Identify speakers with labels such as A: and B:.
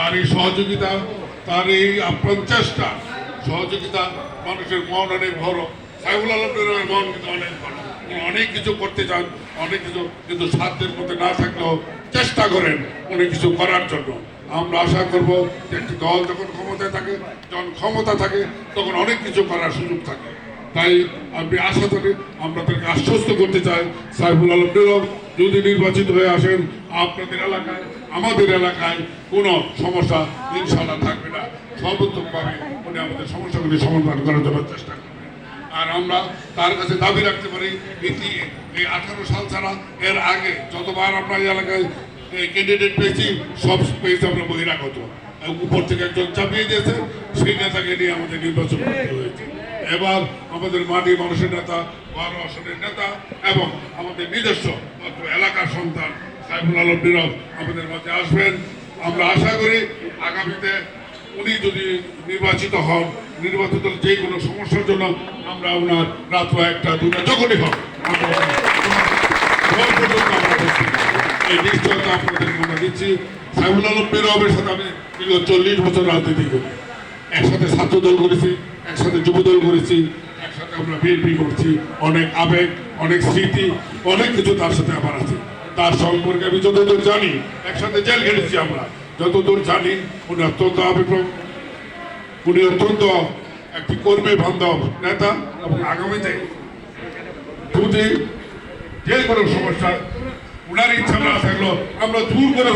A: তার এই সহযোগিতা, তার এই আপ্রাণ চেষ্টা, সহযোগিতা মানুষের মন অনেক বড়। সাইবুল আলমের মন কিন্তু অনেক বড়। অনেক কিছু করতে চান, অনেক কিছু কিন্তু সাধ্যের মধ্যে না থাকলেও চেষ্টা করেন অনেক কিছু করার জন্য। আমরা আশা করব যে একটি দল যখন ক্ষমতায় থাকে, যখন ক্ষমতা থাকে, তখন অনেক কিছু করার সুযোগ থাকে। তাই আপনি আশা করি আমরা তাদেরকে আশ্বস্ত করতে চাই। সাইফুল আলম যদি নির্বাচিত হয়ে আসেন আপনাদের এলাকায় আমাদের এলাকায় কোনো সমস্যা ইনশাল্লাহ থাকবে না। সর্বোত্তমভাবে উনি আমাদের সমস্যাগুলি সমাধান করার জন্য চেষ্টা করবেন। আর আমরা তার কাছে দাবি রাখতে পারি এটি এই আঠারো সাল ছাড়া এর আগে যতবার আমরা এই এলাকায় ক্যান্ডিডেট পেয়েছি, সব পেয়েছি আমরা বহিরাগত। উপর থেকে একজন চাপিয়ে দিয়েছে, সেই নেতাকে নিয়ে আমাদের নির্বাচন করতে হয়েছে। এবার আমাদের মাটি মানুষের নেতা, বারো আসনের নেতা এবং আমাদের নিজস্ব এলাকার সন্তান সাইফুল আলম নীরব আমাদের মাঝে আসবেন। আমরা আশা করি আগামীতে উনি যদি নির্বাচিত হন, নির্বাচিত যে কোনো সমস্যার জন্য আমরা ওনার রাত্র একটা, দুটা, যখনই বসি। এই নিশ্চয়তা আপনাদেরকে আমরা দিচ্ছি। সাইফুল আলম নীরবের সাথে আমি দীর্ঘ চল্লিশ বছর রাজনীতি করি। একসাথে ছাত্র দল করেছি, একসাথে যুব দল করেছি, একসাথে আমরা বিএনপি করছি। অনেক আবেগ, অনেক স্মৃতি, অনেক কিছু তার সাথে আমার আছে। তার সম্পর্কে আমি যতদূর জানি, একসাথে জেল খেটেছি আমরা। যতদূর জানি, উনি অত্যন্ত আবেগ উনি অত্যন্ত একটি কর্মী বান্ধব নেতা এবং আগামীতে যদি যে কোনো সমস্যা, উনার ইচ্ছা না থাকল আমরা দূর করে